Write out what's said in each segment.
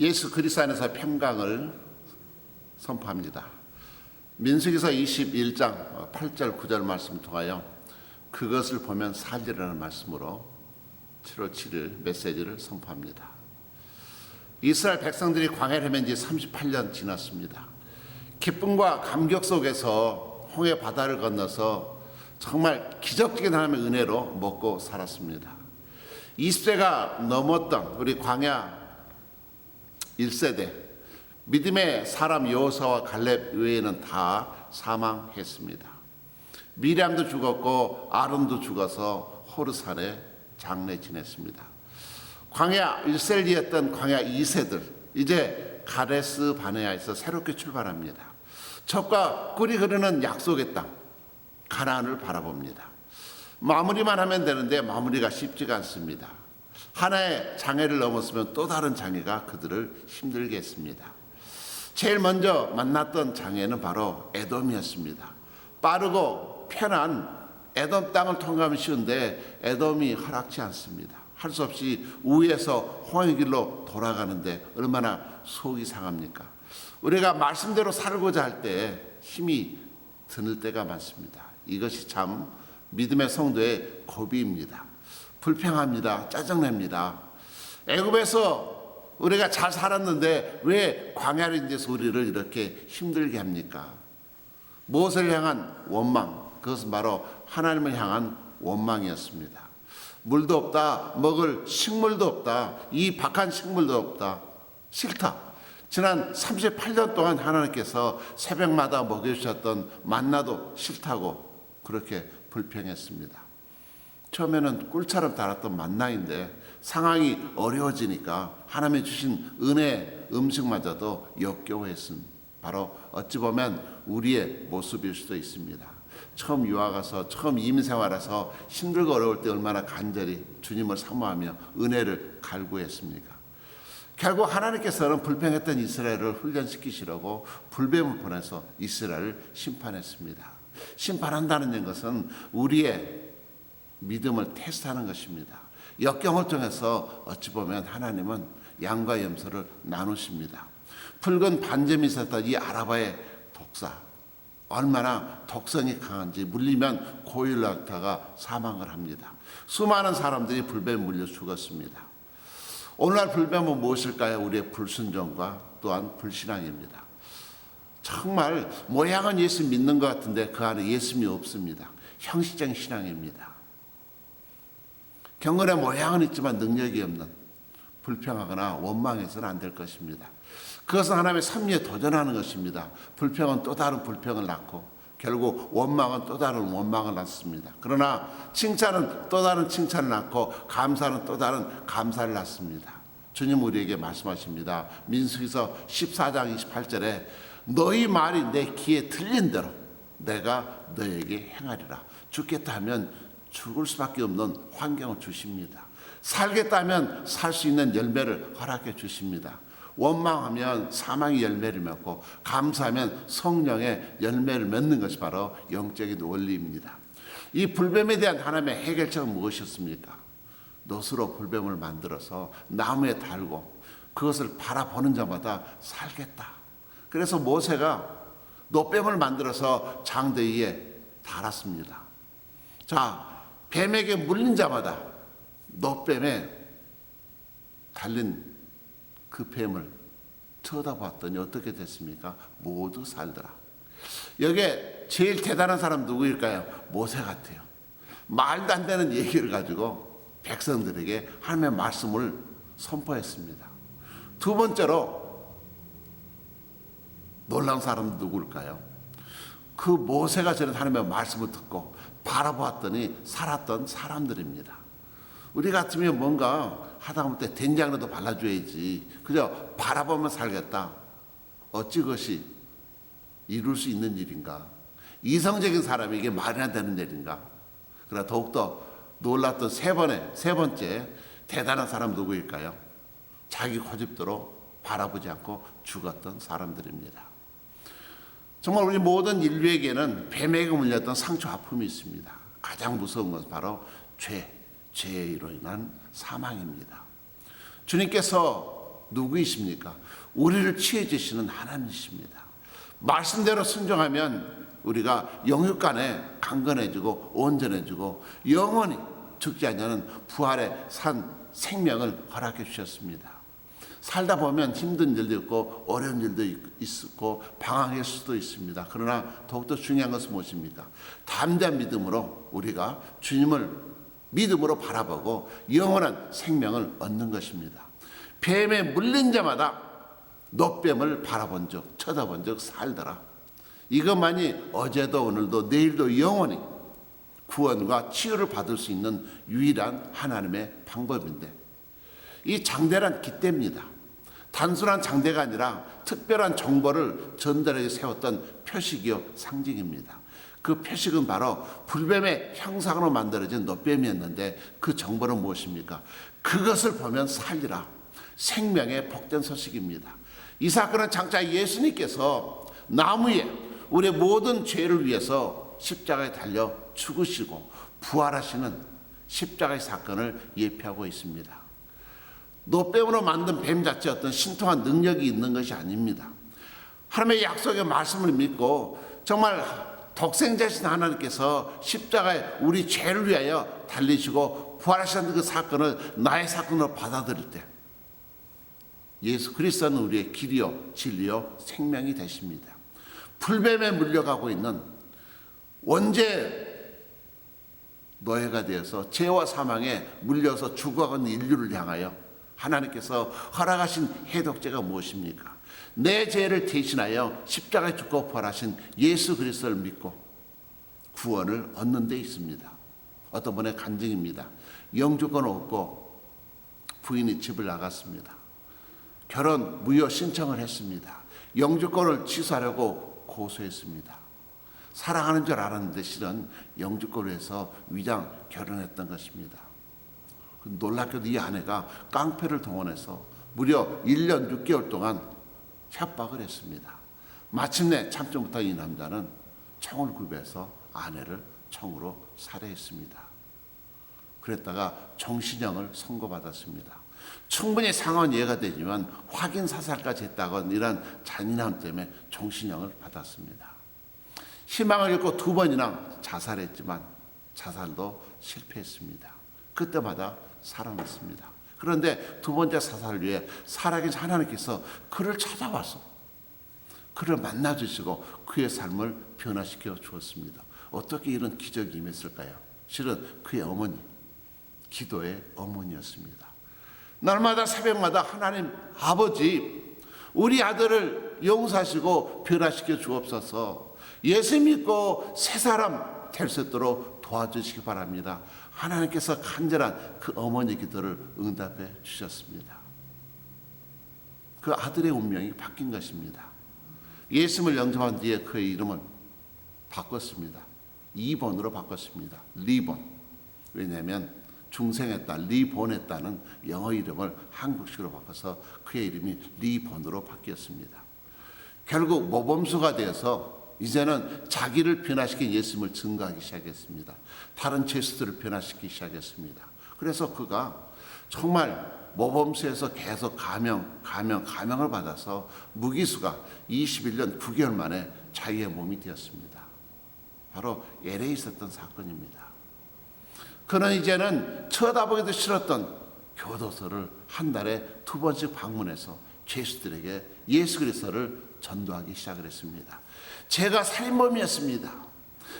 예수 그리스도 안에서 평강을 선포합니다. 민수기서 21장 8절 9절 말씀 통하여 그것을 보면 살리라는 말씀으로 7월 7일 메시지를 선포합니다. 이스라엘 백성들이 광야를 헤맨 지 38년 지났습니다. 기쁨과 감격 속에서 홍해 바다를 건너서 정말 기적적인 하나님의 은혜로 먹고 살았습니다. 20세가 넘었던 우리 광야 1세대 믿음의 사람 여호사와 갈렙 외에는 다 사망했습니다. 미리암도 죽었고 아론도 죽어서 호르산에 장례 지냈습니다. 광야 1세리였던 광야 2세들 이제 가데스 바네아에서 새롭게 출발합니다. 적과 꿀이 흐르는 약속의 땅 가나안을 바라봅니다. 마무리만 하면 되는데 마무리가 쉽지가 않습니다. 하나의 장애를 넘었으면 또 다른 장애가 그들을 힘들게 했습니다. 제일 먼저 만났던 장애는 바로 에돔이었습니다. 빠르고 편한 에돔 땅을 통과하면 쉬운데 에돔이 허락지 않습니다. 할 수 없이 우에서 홍해 길로 돌아가는데 얼마나 속이 상합니까? 우리가 말씀대로 살고자 할 때 힘이 드는 때가 많습니다. 이것이 참 믿음의 성도의 고비입니다. 불평합니다. 짜증냅니다. 애굽에서 우리가 잘 살았는데 왜 광야로 인해서 우리를 이렇게 힘들게 합니까? 무엇을 향한 원망? 그것은 바로 하나님을 향한 원망이었습니다. 물도 없다, 먹을 식물도 없다, 이 박한 식물도 없다, 싫다. 지난 38년 동안 하나님께서 새벽마다 먹여주셨던 만나도 싫다고 그렇게 불평했습니다. 처음에는 꿀처럼 달았던 만나인데 상황이 어려워지니까 하나님이 주신 은혜 음식마저도 역겨워했음. 바로 어찌 보면 우리의 모습일 수도 있습니다. 처음 유학 가서 처음 이민 생활해서 힘들고 어려울 때 얼마나 간절히 주님을 사모하며 은혜를 갈구했습니까? 결국 하나님께서는 불평했던 이스라엘을 훈련시키시려고 불뱀을 보내서 이스라엘을 심판했습니다. 심판한다는 것은 우리의 믿음을 테스트하는 것입니다. 역경을 통해서 어찌 보면 하나님은 양과 염소를 나누십니다. 붉은 반점이 있었던 이 아라바의 독사 얼마나 독성이 강한지 물리면 고일로 다가 사망을 합니다. 수많은 사람들이 불뱀에 물려 죽었습니다. 오늘날 불뱀은 무엇일까요? 우리의 불순종과 또한 불신앙입니다. 정말 모양은 예수 믿는 것 같은데 그 안에 예수님이 없습니다. 형식적인 신앙입니다. 경건의 모양은 있지만 능력이 없는 불평하거나 원망해서는 안 될 것입니다. 그것은 하나님의 섭리에 도전하는 것입니다. 불평은 또 다른 불평을 낳고 결국 원망은 또 다른 원망을 낳습니다. 그러나 칭찬은 또 다른 칭찬을 낳고 감사는 또 다른 감사를 낳습니다. 주님 우리에게 말씀하십니다. 민수기서 14장 28절에 너희 말이 내 귀에 들린 대로 내가 너에게 행하리라. 죽겠다 하면 죽을 수밖에 없는 환경을 주십니다. 살겠다 하면 살 수 있는 열매를 허락해 주십니다. 원망하면 사망의 열매를 맺고 감사하면 성령의 열매를 맺는 것이 바로 영적인 원리입니다. 이 불뱀에 대한 하나님의 해결책은 무엇이었습니까? 놋으로 불뱀을 만들어서 나무에 달고 그것을 바라보는 자마다 살겠다. 그래서 모세가 놋뱀을 만들어서 장대 위에 달았습니다. 자, 뱀에게 물린 자마다 놋뱀에 달린 그 뱀을 쳐다봤더니 어떻게 됐습니까? 모두 살더라. 여기에 제일 대단한 사람 누구일까요? 모세 같아요. 말도 안 되는 얘기를 가지고 백성들에게 하나님의 말씀을 선포했습니다. 두 번째로 놀란 사람은 누구일까요? 그 모세가 저런 하나님의 말씀을 듣고 바라보았더니 살았던 사람들입니다. 우리 같으면 뭔가 하다 보면 된장이라도 발라줘야지. 그저 바라보면 살겠다. 어찌 그것이 이룰 수 있는 일인가? 이성적인 사람에게 말이나 되는 일인가? 그러나 더욱더 놀랐던 세 번에, 세 번째 대단한 사람 누구일까요? 자기 고집대로 바라보지 않고 죽었던 사람들입니다. 정말 우리 모든 인류에게는 뱀에게 물렸던 상처 아픔이 있습니다. 가장 무서운 것은 바로 죄, 죄로 인한 사망입니다. 주님께서 누구이십니까? 우리를 취해 주시는 하나님이십니다. 말씀대로 순종하면 우리가 영육간에 강건해지고 온전해지고 영원히 죽지 않냐는 부활의 산 생명을 허락해 주셨습니다. 살다 보면 힘든 일도 있고 어려운 일도 있고 방황할 수도 있습니다. 그러나 더욱더 중요한 것은 무엇입니까? 담대한 믿음으로 우리가 주님을 믿음으로 바라보고 영원한 생명을 얻는 것입니다. 뱀에 물린 자마다 노뱀을 바라본 적, 쳐다본 적 살더라. 이것만이 어제도 오늘도 내일도 영원히 구원과 치유를 받을 수 있는 유일한 하나님의 방법인데 이 장대란 기대입니다. 단순한 장대가 아니라 특별한 정보를 전달하게 세웠던 표식이요 상징입니다. 그 표식은 바로 불뱀의 형상으로 만들어진 노뱀이었는데 그 정보는 무엇입니까? 그것을 보면 살리라. 생명의 복된 소식입니다. 이 사건은 장차 예수님께서 나무에 우리의 모든 죄를 위해서 십자가에 달려 죽으시고 부활하시는 십자가의 사건을 예표하고 있습니다. 노뱀으로 만든 뱀 자체 어떤 신통한 능력이 있는 것이 아닙니다. 하나님의 약속의 말씀을 믿고 정말 독생자신 하나님께서 십자가에 우리 죄를 위하여 달리시고 부활하시는 그 사건을 나의 사건으로 받아들일 때 예수 그리스도는 우리의 길이요 진리요 생명이 되십니다. 불뱀에 물려가고 있는 원죄 노예가 되어서 죄와 사망에 물려서 죽어가는 인류를 향하여 하나님께서 허락하신 해독제가 무엇입니까? 내 죄를 대신하여 십자가에 죽고 부활하신 예수 그리스도를 믿고 구원을 얻는 데 있습니다. 어떤 분의 간증입니다. 영주권 없고 부인이 집을 나갔습니다. 결혼 무효 신청을 했습니다. 영주권을 취소하려고 고소했습니다. 사랑하는 줄 알았는데 실은 영주권을 해서 위장 결혼했던 것입니다. 그 놀랍게도 이 아내가 깡패를 동원해서 무려 1년 6개월 동안 협박을 했습니다. 마침내 참지 못한 이 남자는 총을 구비해서 아내를 총으로 살해했습니다. 그랬다가 정신형을 선고받았습니다. 충분히 상황 이해가 되지만 확인 사살까지 했다건 이런 잔인함 때문에 정신형을 받았습니다. 희망을 잃고 두 번이나 자살했지만 자살도 실패했습니다. 그때마다 살아났습니다. 그런데 두 번째 사살을 위해 살아계신 하나님께서 그를 찾아와서 그를 만나 주시고 그의 삶을 변화시켜 주었습니다. 어떻게 이런 기적이 임했을까요? 실은 그의 어머니, 기도의 어머니였습니다. 날마다 새벽마다 하나님 아버지 우리 아들을 용서하시고 변화시켜 주옵소서 예수 믿고 새 사람 될 수 있도록 도와주시기 바랍니다. 하나님께서 간절한 그 어머니 기도를 응답해 주셨습니다. 그 아들의 운명이 바뀐 것입니다. 예수를 영접한 뒤에 그의 이름을 바꿨습니다. 2번으로 바꿨습니다. 리본. 왜냐하면 리본의 딸은 영어 이름을 한국식으로 바꿔서 그의 이름이 리본으로 바뀌었습니다. 결국 모범수가 되어서 이제는 자기를 변화시킨 예수님을 증거하기 시작했습니다. 다른 제수들을 변화시키기 시작했습니다. 그래서 그가 정말 모범수에서 계속 가명, 가명, 가명을 받아서 무기수가 21년 9개월 만에 자기의 몸이 되었습니다. 바로 LA에 있었던 사건입니다. 그는 이제는 쳐다보기도 싫었던 교도소를 한 달에 두 번씩 방문해서 죄수들에게 예수 그리스도를 전도하기 시작을 했습니다. 제가 살인범이었습니다.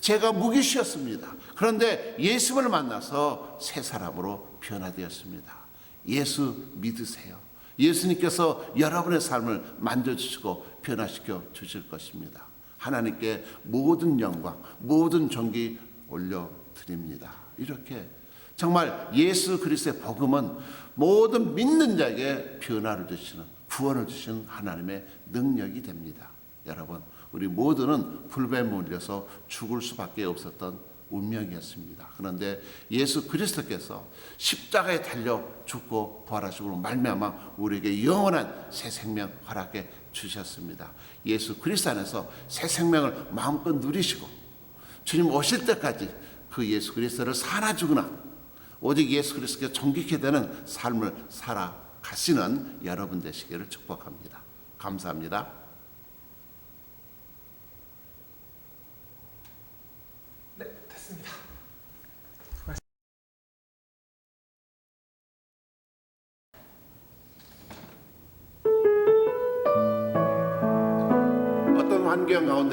제가 무기시였습니다. 그런데 예수를 만나서 새 사람으로 변화되었습니다. 예수 믿으세요. 예수님께서 여러분의 삶을 만져주시고 변화시켜 주실 것입니다. 하나님께 모든 영광, 모든 존귀 올려드립니다. 이렇게 정말 예수 그리스도의 복음은 모든 믿는 자에게 변화를 주시는 구원을 주시는 하나님의 능력이 됩니다. 여러분, 우리 모두는 불뱀에 물려서 죽을 수밖에 없었던 운명이었습니다. 그런데 예수 그리스도께서 십자가에 달려 죽고 부활하시고 말미암아 우리에게 영원한 새 생명 허락해 주셨습니다. 예수 그리스도 안에서 새 생명을 마음껏 누리시고 주님 오실 때까지 그 예수 그리스도를 살아 죽으나 오직 예수 그리스도께 정직히 되는 삶을 살아 가시는 여러분 되시기를 축복합니다. 감사합니다.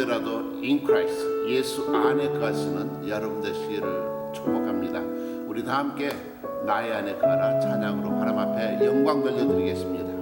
가운데라도 in Christ 예수 안에 거하시는 여러분 되시기를 축복합니다. 우리 다 함께 나의 안에 거하라 찬양으로 하나님 앞에 영광 돌려드리겠습니다.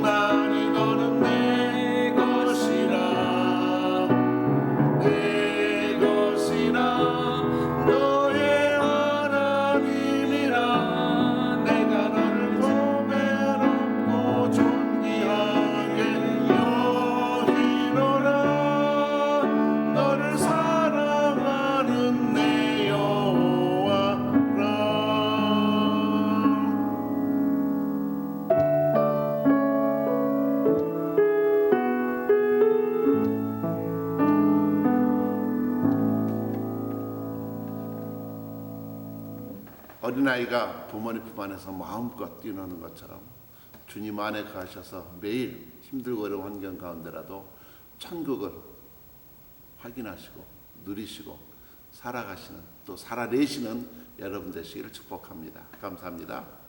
불 어린아이가 부모님 품 안에서 마음껏 뛰노는 것처럼 주님 안에 가셔서 매일 힘들고 어려운 환경 가운데라도 천국을 확인하시고 누리시고 살아가시는 또 살아내시는 여러분 되시기를 축복합니다. 감사합니다.